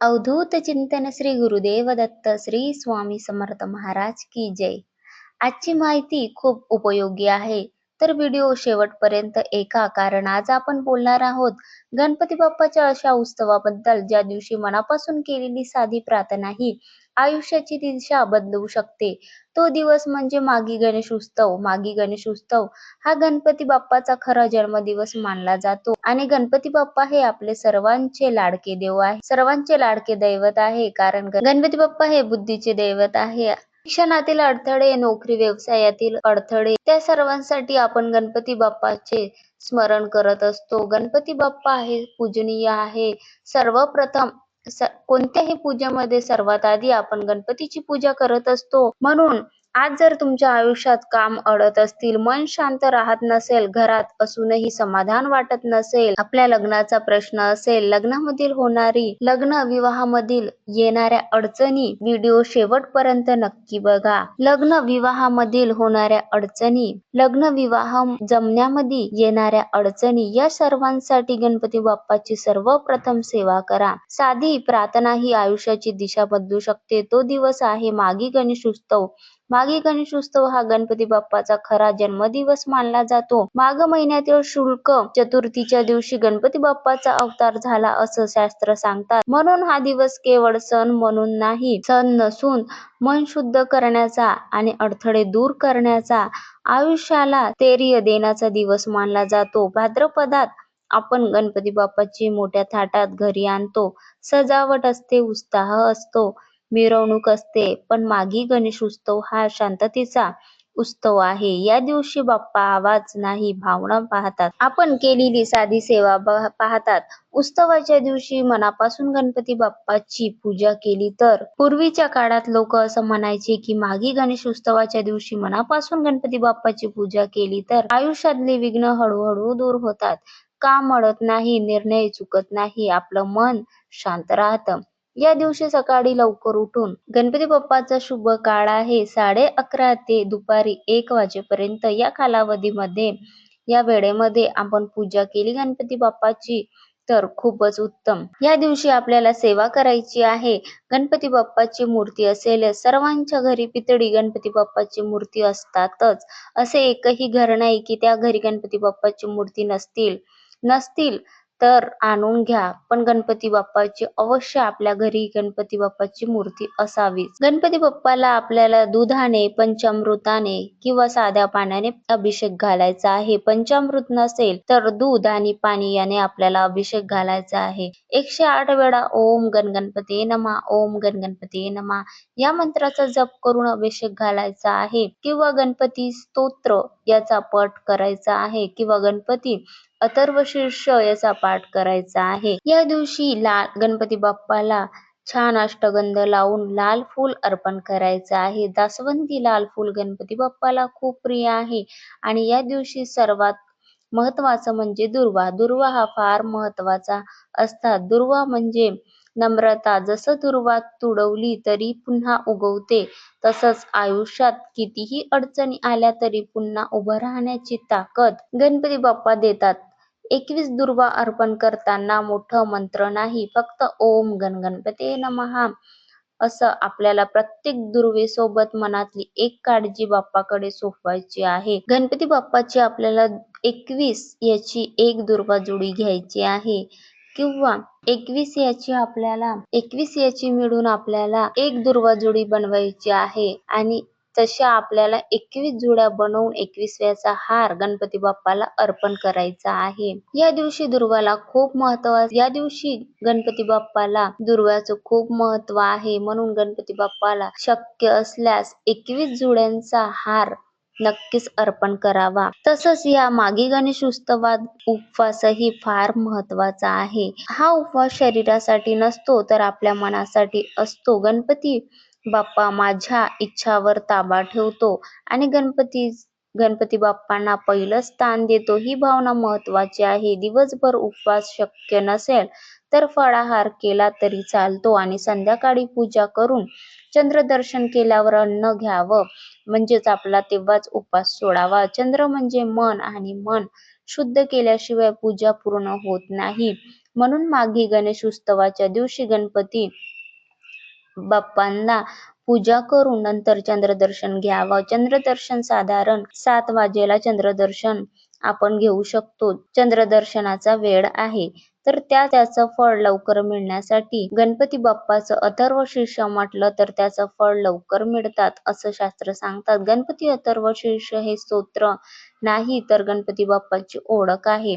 अवधूत चिंतन श्री गुरुदेव दत्त श्री स्वामी समर्थ महाराज की जय. आजची माहिती खूप उपयोगी आहे. तर व्हिडिओ शेवटपर्यंत ऐका कारण आज आपण बोलणार आहोत. गणपती बाप्पाच्या अशा उत्सवाबद्दल ज्या दिवशी मनापासून केलेली साधी प्रार्थना ही आयुष्याची दिशा बदलवू शकते. तो दिवस म्हणजे मागी गणेश उत्सव. मागी गणेश उत्सव हा गणपती बाप्पाचा खरा जन्मदिवस मानला जातो. आणि गणपती बाप्पा हे आपले सर्वांचे लाडके देव आहे. सर्वांचे लाडके दैवत आहे. कारण गणपती बाप्पा हे बुद्धीचे दैवत आहे. शिक्षणातील अडथळे नोकरी व्यवसायातील अडथळे त्या सर्वांसाठी आपण गणपती बाप्पाचे स्मरण करत असतो. गणपती बाप्पा आहे पूजनीय आहे. सर्वप्रथम कोणत्याही पूजेमध्ये सर्वात आधी आपण गणपतीची पूजा करत असतो. म्हणून आज जर तुमच्या आयुष्यात काम अडत असतील मन शांत राहत नसेल घरात असूनही समाधान वाटत नसेल आपल्या लग्नाचा प्रश्न असेल लग्नामधील होणारी लग्न विवाहामधील येणाऱ्या अडचणी व्हिडिओ शेवटपर्यंत नक्की बघा. लग्न विवाहामधील होणाऱ्या अडचणी लग्न विवाह जमण्यामध्ये येणाऱ्या अडचणी या सर्वांसाठी गणपती बाप्पाची सर्वप्रथम सेवा करा. साधी प्रार्थना ही आयुष्याची दिशा बदलू शकते. तो दिवस आहे मागी गणेश उत्सव मागे गणेश उत्सव हा गणपती बाप्पाचा खरा जन्मदिवस मानला जातो. माघ महिन्यातील शुल्क चतुर्थीच्या दिवशी गणपती बाप्पाचा अवतार झाला असं शास्त्र सांगतात. म्हणून हा दिवस केवळ सण म्हणून नाही सण नसून मन शुद्ध करण्याचा आणि अडथळे दूर करण्याचा आयुष्याला धैर्य देण्याचा दिवस मानला जातो. भाद्रपदात आपण गणपती बाप्पाची मोठ्या थाटात घरी आणतो. सजावट असते उत्साह असतो. मिरवणूक असते. पण माघी गणेश उत्सव हा शांततेचा उत्सव आहे. या दिवशी बाप्पा आवाज नाही भावना पाहतात. आपण केलेली साधी सेवा पाहतात. उत्सवाच्या दिवशी मनापासून गणपती बाप्पाची पूजा केली तर? पूर्वीच्या काळात लोक असं म्हणायचे की मागी गणेश उत्सवाच्या दिवशी मनापासून गणपती बाप्पाची पूजा केली तर आयुष्यातले विघ्न हळूहळू दूर होतात. काम अडत नाही निर्णय चुकत नाही आपलं मन शांत राहतं. या दिवशी सकाळी लवकर उठून गणपती बाप्पाचा शुभ काळ आहे. साडे अकरा ते दुपारी एक वाजेपर्यंत या कालावधीमध्ये या वेळेमध्ये आपण पूजा केली गणपती बाप्पाची तर खूपच उत्तम. या दिवशी आपल्याला सेवा करायची आहे. गणपती बाप्पाची मूर्ती असेल सर्वांच्या घरी पितळी गणपती बाप्पाची मूर्ती असतातच. असे एकही घर नाही की त्या घरी गणपती बाप्पाची मूर्ती नसतील नसतील. तर आणून घ्या. पण गणपती बाप्पाची अवश्य आपल्या घरी गणपती बाप्पाची मूर्ती असावी. गणपती बाप्पाला आपल्याला दुधाने पंचामृताने किंवा साध्या पाण्याने अभिषेक घालायचा आहे. पंचामृत नसेल तर दूध आणि पाणी याने आपल्याला अभिषेक घालायचा आहे. एकशे आठ वेळा ओम गणगणपती नमा ओम गणगणपती नमा या मंत्राचा जप करून अभिषेक घालायचा आहे. किंवा गणपती स्तोत्र याचा पठ करायचा आहे. किंवा गणपती अथर्व शीर्ष याचा पाठ करायचा आहे. या दिवशी लाल गणपती बाप्पाला छान अष्टगंध लावून लाल फूल अर्पण करायचं आहे. दासवंती लाल फूल गणपती बाप्पाला खूप प्रिय आहे. आणि या दिवशी सर्वात महत्वाचं म्हणजे दुर्वा. दुर्वा हा फार महत्त्वाचा असतात. दुर्वा म्हणजे नम्रता. जसं दुर्वा तुडवली तरी पुन्हा उगवते तसंच आयुष्यात कितीही अडचणी आल्या तरी पुन्हा उभं राहण्याची ताकद गणपती बाप्पा देतात. एकवीस दुर्वा अर्पण करताना मोठं मंत्र नाही फक्त ओम गण गणपती नमहा असं आपल्याला प्रत्येक दुर्वेसोबत मनातली एक काळजी बाप्पाकडे सोपवायची आहे. गणपती बाप्पाची आपल्याला एकवीस याची एक दुर्वा जोडी घ्यायची आहे. किंवा एकवीस याची आपल्याला एकवीस याची मिळून आपल्याला एक दुर्वा जोडी बनवायची आहे. आणि तशा आपल्याला एकवीस जुड्या बनवून एकवीसव्याचा हार गणपती बाप्पाला अर्पण करायचा आहे. या दिवशी दुर्वाला खूप महत्त्व या दिवशी गणपती बाप्पाला दुर्व्याचं खूप महत्त्व आहे. म्हणून गणपती बाप्पाला शक्य असल्यास एकवीस जुड्यांचा हार नक्कीच अर्पण करावा. तसंच या मागी गणेश उत्सवात उपवासही फार महत्त्वाचा आहे. हा उपवास शरीरासाठी नसतो तर आपल्या मनासाठी असतो. गणपती बाप्पा माझ्या इच्छावर ताबा ठेवतो आणि गणपती गणपती बाप्पांना पहिलं स्थान देतो. ही भावना महत्वाची आहे. दिवसभर उपवास शक्य नसेल तर फळाहार केला तरी चालतो आणि संध्याकाळी पूजा करून चंद्रदर्शन केल्यावर अन्न घ्यावं. म्हणजेच आपला तेव्हाच उपास सोडावा. चंद्र म्हणजे मन आणि मन शुद्ध केल्याशिवाय पूजा पूर्ण होत नाही. म्हणून माघी गणेश उत्सवाच्या दिवशी गणपती बाप्पांना पूजा करून नंतर चंद्रदर्शन घ्यावं. चंद्रदर्शन साधारण सात वाजेला चंद्रदर्शन आपण घेऊ शकतो. चंद्रदर्शनाचा वेळ आहे. तर त्या त्याचं फळ लवकर मिळण्यासाठी गणपती बाप्पाचं अथर्व शीर्ष म्हटलं तर त्याचं फळ लवकर मिळतात असं शास्त्र सांगतात. गणपती अथर्व शीर्ष हे स्तोत्र नाही तर गणपती बाप्पाची ओळख आहे.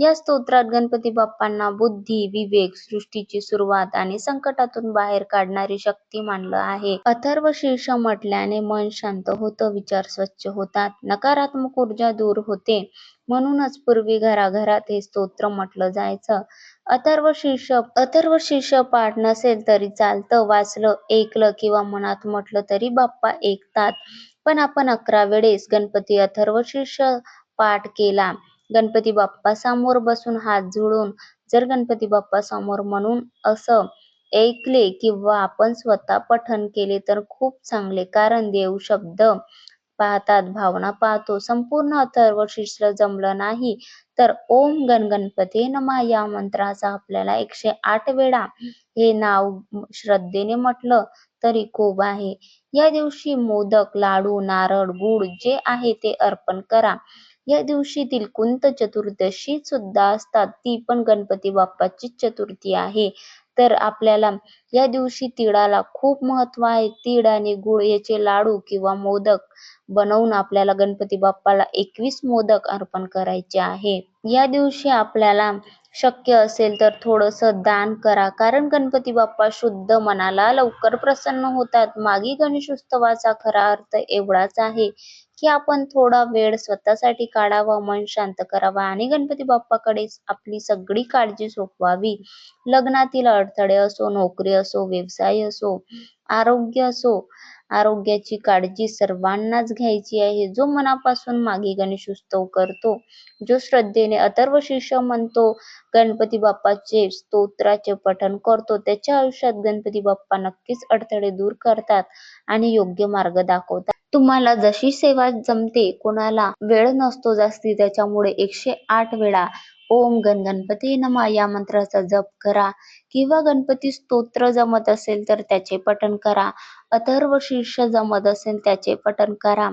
या स्तोत्रात गणपती बाप्पांना बुद्धी विवेक सृष्टीची सुरुवात आणि संकटातून बाहेर काढणारी शक्ती मानलं आहे. अथर्व शीर्ष म्हटल्याने मन शांत होतं विचार स्वच्छ होतात नकारात्मक ऊर्जा दूर होते. म्हणूनच पूर्वी घराघरात हे स्तोत्र म्हटलं जायचं. अथर्व शीर्ष अथर्व शीर्ष पाठ नसेल तरी चालतं वाचलं ऐकलं किंवा मनात म्हटलं तरी बाप्पा ऐकतात. पण आपण अकरा वेळेस गणपती अथर्व शीर्ष पाठ केला. गणपती बाप्पा समोर बसून हात जोडून जर गणपती बाप्पा समोर म्हणून असं ऐकले किंवा आपण स्वतः पठण केले तर खूप चांगले. कारण देव शब्द पाहतात भावना पाहतो. संपूर्ण अथर्व शीर्ष जमलं नाही तर ओम गण गणपती नमा या मंत्राचा आपल्याला एकशे आठ वेळा हे नाव श्रद्धेने म्हटलं तरी खूप आहे. या दिवशी मोदक लाडू नारळ गुड जे आहे ते अर्पण करा. या दिवशी तिलकुंत चतुर्दशी सुद्धा असतात. ती पण गणपती बाप्पाची चतुर्थी आहे. तर आपल्याला या दिवशी तिळाला खूप महत्त्व आहे. तीळ आणि गुळ याचे लाडू किंवा मोदक बनवून आपल्याला गणपती बाप्पाला एकवीस मोदक अर्पण करायचे आहे. या दिवशी आपल्याला शक्य असेल तर थोडस दान करा. कारण गणपती बाप्पा शुद्ध मनाला लवकर प्रसन्न होतात. मागी गणेश उत्सवाचा खरा अर्थ एवढाच आहे. की आपण थोडा वेळ स्वतःसाठी काढावा मन शांत करावा आणि गणपती बाप्पाकडे आपली सगळी काळजी सोपवावी. लग्नातील अडथळे असो नोकरी असो व्यवसाय असो आरोग्य असो आरोग्याची काळजी सर्वांनाच घ्यायची आहे. जो मनापासून मागे गणेश उत्सव करतो जो श्रद्धेने अथर्व शीर्ष म्हणतो गणपती बाप्पाचे स्तोत्राचे पठण करतो त्याच्या आयुष्यात गणपती बाप्पा नक्कीच अडथळे दूर करतात आणि योग्य मार्ग दाखवतात. तुम्हाला जशी सेवा जमते कोणाला वेळ नसतो जास्ती त्याच्यामुळे एकशे आठ वेळा ओम गण गणपती नमा. या मंत्राचा जप करा किंवा गणपती स्तोत्र जमत असेल तर त्याचे पठण करा. अथर्व शीर्ष जमत असेल त्याचे पठण करा.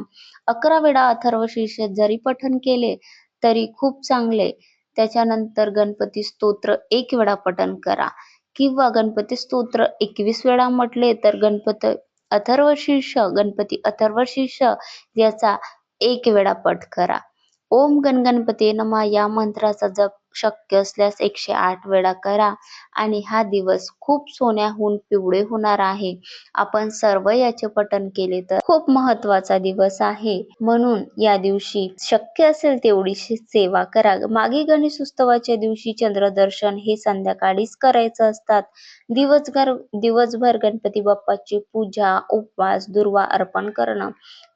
अकरा वेळा अथर्व शीर्ष जरी पठण केले तरी खूप चांगले. त्याच्यानंतर गणपती स्तोत्र एक वेळा पठण करा. किंवा गणपती स्तोत्र एकवीस वेळा म्हटले तर गणपती अथर्व शीर्ष गणपती अथर्व शीर्ष याचा एक वेळा पठ करा. ओम गणगणपती नमा. या मंत्राचा जप शक्य असल्यास एकशे आठ वेळा करा आणि हा दिवस खूप सोन्याहून पिवळे होणार आहे. आपण सर्व याचे पठण केले तर खूप महत्त्वाचा दिवस आहे. म्हणून या दिवशी शक्य असेल तेवढीशी सेवा करा. मागे गणेश उत्सवाच्या दिवशी चंद्रदर्शन हे संध्याकाळीच करायचं असतात. दिवसभर दिवसभर गणपती बाप्पाची पूजा उपवास दुर्वा अर्पण करणं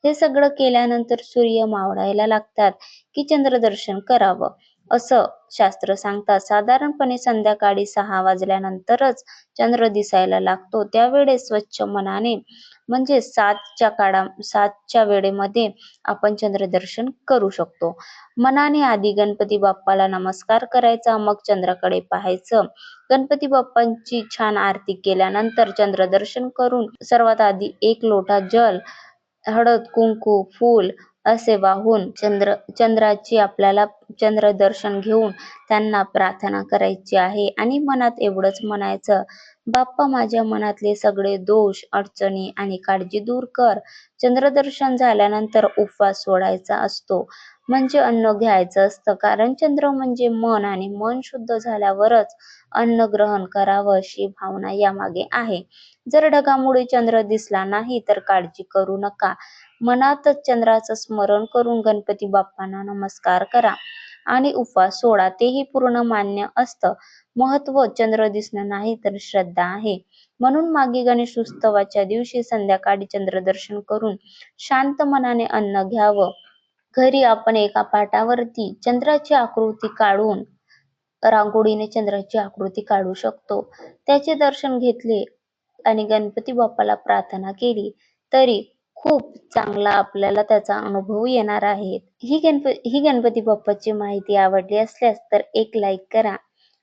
हे सगळं केल्यानंतर सूर्य मावळायला लागतात की चंद्रदर्शन करावं. असं शास्त्र सांगतात. साधारणपणे संध्याकाळी सहा वाजल्यानंतरच चंद्र दिसायला लागतो. त्यावेळेस स्वच्छ मनाने म्हणजे सातच्या काळा सातच्या वेळेमध्ये आपण चंद्रदर्शन करू शकतो. मनाने आधी गणपती बाप्पाला नमस्कार करायचा मग चंद्राकडे पाहायचं. गणपती बाप्पांची छान आरती केल्यानंतर चंद्रदर्शन करून सर्वात आधी एक लोटा जल हळद कुंकू फूल असे वाहून चंद्र चंद्राची आपल्याला चंद्र दर्शन घेऊन त्यांना प्रार्थना करायची आहे. आणि मनात एवढंच म्हणायचं बाप्पा माझ्या मनातले सगळे दोष अडचणी आणि काळजी दूर कर. चंद्रदर्शन झाल्यानंतर उपवास सोडायचा असतो. म्हणजे अन्न घ्यायचं असतं. कारण चंद्र म्हणजे मन आणि मन शुद्ध झाल्यावरच अन्न ग्रहण करावं अशी भावना यामागे आहे. जर ढगामुळे चंद्र दिसला नाही तर काळजी करू नका. मनातच चंद्राचं स्मरण करून गणपती बाप्पांना नमस्कार करा. आणि उपवास सोडा तेही पूर्ण मान्य असतं. महत्त्व चंद्र दिसणं नाही तर श्रद्धा आहे. म्हणून मागे गणेश उत्सवाच्या दिवशी संध्याकाळी चंद्रदर्शन करून शांत मनाने अन्न घ्यावं. घरी आपण एका पाटावरती चंद्राची आकृती काढून रांगोळीने चंद्राची आकृती काढू शकतो. त्याचे दर्शन घेतले आणि गणपती बाप्पाला प्रार्थना केली तरी खूप चांगला आपल्याला त्याचा अनुभव येणार आहे. ही गणप ही गणपती बाप्पाची माहिती आवडली असल्यास तर एक लाईक करा.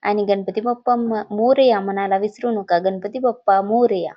आणि गणपती बाप्पा म- मोरया म्हणायला विसरू नका. गणपती बाप्पा मोरया.